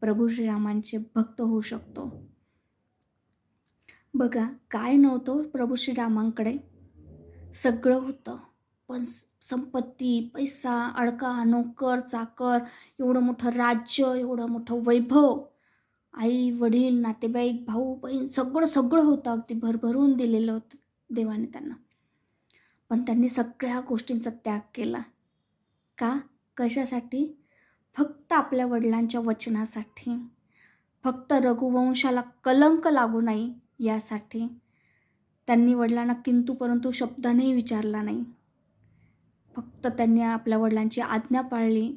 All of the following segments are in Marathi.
प्रभू श्रीरामांचे भक्त होऊ शकतो. बघा काय नव्हतं प्रभू श्रीरामांकडे? सगळं होतं. पण संपत्ती पैसा अडका नोकर चाकर एवढं मोठं राज्य एवढं मोठं वैभव आई वडील नातेवाईक भाऊ बहीण सगळं सगळं होतं. अगदी भरभरून दिलेलं होतं देवाने त्यांना. पण त्यांनी सगळ्या गोष्टींचा त्याग केला. का? कशासाठी? फक्त आपल्या वडिलांच्या वचनासाठी फक्त रघुवंशाला कलंक लागू नाही यासाठी. त्यांनी वडिलांना किंतु परंतु शब्दानेही विचारला नाही. फक्त त्यांनी आपल्या वडिलांची आज्ञा पाळली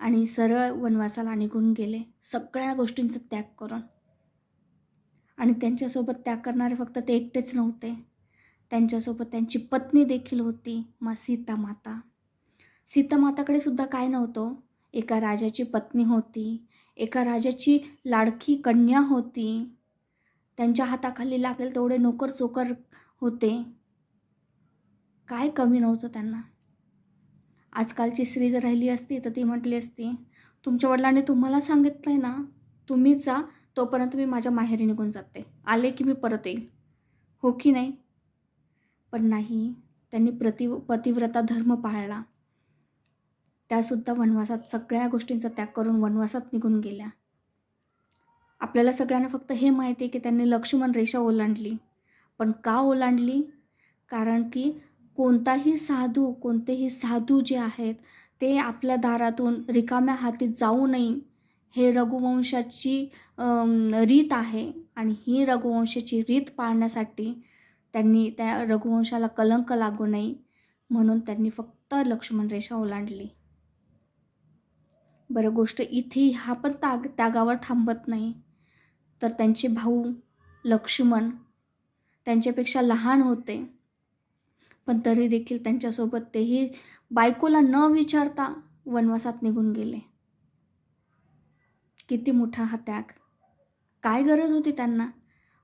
आणि सरळ वनवासाला निघून गेले सगळ्या गोष्टींचा त्याग करून. आणि त्यांच्यासोबत त्याग करणारे फक्त ते एकटेच नव्हते. त्यांच्यासोबत त्यांची पत्नी देखील होती मा सीता माता सीता माताकडे सुद्धा काय नव्हतं एका राजाची पत्नी होती एका राजाची लाडकी कन्या होती. त्यांच्या हाताखाली लागेल तेवढे नोकर चोकर होते. काय कमी नव्हतं त्यांना. आजकालची स्त्री जर राहिली असती तर ती म्हटली असती तुमच्या वडिलांनी तुम्हाला सांगितलं आहे ना तुम्ही जा तोपर्यंत मी माझ्या माहेरी निघून जाते. आले की मी परत येईल. हो की नाही. पण नाही त्यांनी प्रति पतिव्रता धर्म पाळला. त्यासुद्धा वनवासात सगळ्या गोष्टींचा त्याग करून वनवासात निघून गेल्या. आपल्याला सगळ्यांना फक्त हे माहिती आहे की त्यांनी लक्ष्मण रेषा ओलांडली. पण का ओलांडली? कारण की कोणताही साधू कोणतेही साधू जे आहेत ते आपल्या दारातून रिकाम्या हाती जाऊ नये. हे रघुवंशाची रीत आहे आणि ही रघुवंशाची रीत पाळण्यासाठी त्यांनी त्या रघुवंशाला कलंक लागू नये. म्हणून त्यांनी फक्त लक्ष्मण रेषा ओलांडली. बरं गोष्ट इथे हा पण ताग त्यागावर थांबत नाही. तर त्यांचे भाऊ लक्ष्मण त्यांच्यापेक्षा लहान होते. पण तरी देखील त्यांच्यासोबत तेही बायकोला न विचारता वनवासात निघून गेले. किती मोठा हा त्याग. काय गरज होती त्यांना?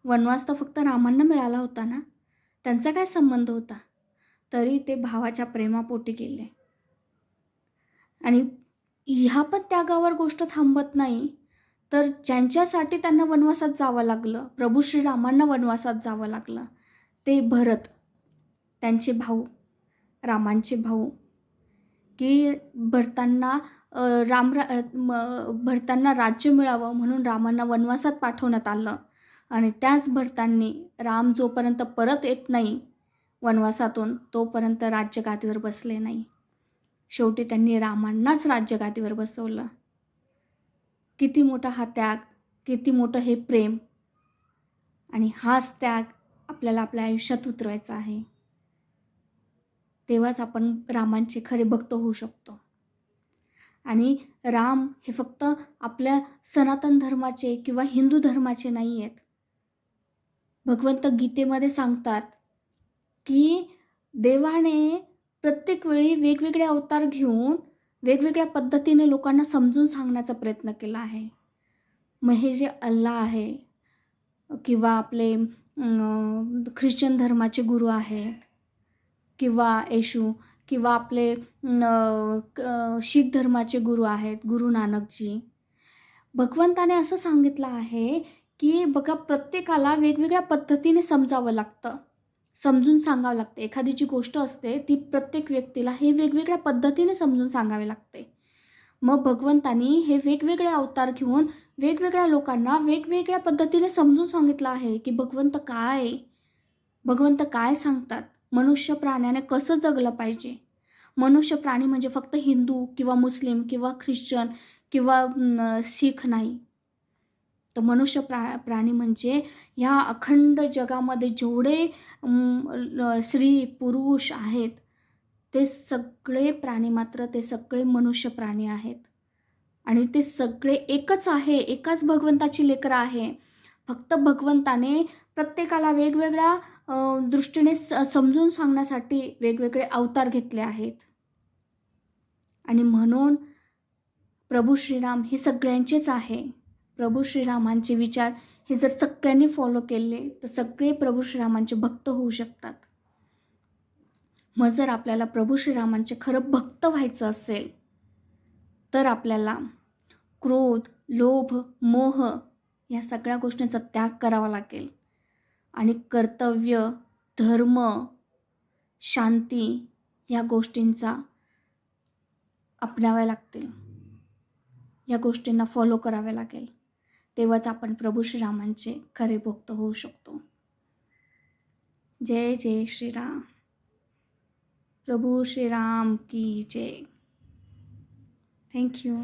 वनवास तर फक्त रामांना मिळाला होता ना? त्यांचा काय संबंध होता? तरी ते भावाच्या प्रेमापोटी गेले. आणि ह्या पण त्यागावर गोष्ट थांबत नाही. तर ज्यांच्यासाठी त्यांना वनवासात जावं लागलं प्रभू श्रीरामांना वनवासात जावं लागलं ते भरत त्यांचे भाऊ रामांचे भाऊ की भरतांना राम रा म- भरतांना राज्य मिळावं म्हणून रामांना वनवासात पाठवण्यात आलं. आणि त्याच भरतांनी राम जोपर्यंत परत येत नाही वनवासातून तोपर्यंत राज्यगादीवर बसले नाही. शेवटी त्यांनी रामांनाच राज्यगादीवर बसवलं. किती मोठा हा त्याग किती मोठं हे प्रेम आणि हाच त्याग आपल्याला आपल्या आयुष्यात उतरवायचा आहे. तेव्हाच आपण रामांचे खरे भक्त होऊ शकतो. आणि राम हे फक्त आपल्या सनातन धर्माचे किंवा हिंदू धर्माचे नाही आहेत. भगवंत गीतेमध्ये सांगतात की देवाने प्रत्येक वेळी वेगवेगळे अवतार घेऊन वेगवेगळ्या पद्धतीने लोकांना समजून सांगण्याचा प्रयत्न केला आहे. मग हे जे अल्ला आहे किंवा आपले ख्रिश्चन धर्माचे गुरु आहेत किंवा येशू किंवा आपले क- शीख धर्माचे गुरु आहेत गुरु नानकजी. भगवंताने असं सांगितलं आहे की बघा प्रत्येकाला वेगवेगळ्या पद्धतीने समजावं लागतं. समजून सांगावं लागते. एखादी जी गोष्ट असते ती प्रत्येक व्यक्तीला हे वेगवेगळ्या पद्धतीने समजून सांगावे लागते. मग भगवंतानी हे वेगवेगळे अवतार घेऊन वेगवेगळ्या लोकांना वेगवेगळ्या पद्धतीने समजून सांगितलं आहे की भगवंत काय? आहे? भगवंत काय सांगतात? मनुष्य प्राण्याने कसं जगलं पाहिजे? मनुष्य प्राणी म्हणजे फक्त हिंदू किंवा मुस्लिम किंवा ख्रिश्चन किंवा शीख नाही. तर मनुष्य प्रा प्राणी म्हणजे ह्या अखंड जगामध्ये जेवढे स्त्री पुरुष आहेत ते सगळे प्राणी मात्र ते सगळे मनुष्य प्राणी आहेत. आणि ते सगळे एकच आहे एकाच भगवंताची लेकरं आहे. फक्त भगवंताने प्रत्येकाला वेगवेगळ्या दृष्टीने स समजून सांगण्यासाठी वेगवेगळे अवतार घेतले आहेत. आणि म्हणून प्रभू श्रीराम हे सगळ्यांचेच आहे. प्रभू श्रीरामांचे विचार हे जर सगळ्यांनी फॉलो केले तर सगळे प्रभू श्रीरामांचे भक्त होऊ शकतात. मग जर आपल्याला प्रभू श्रीरामांचे खरं भक्त व्हायचं असेल तर आपल्याला क्रोध लोभ मोह या सगळ्या गोष्टींचा त्याग करावा लागेल. आणि कर्तव्य धर्म शांती या गोष्टींचा अपनाव्या लागतील. या गोष्टींना फॉलो करावे लागेल. तेव्हाच आपण प्रभू श्रीरामांचे खरे भक्त होऊ शकतो. जय जय श्रीराम. प्रभू श्रीराम की जय. थँक्यू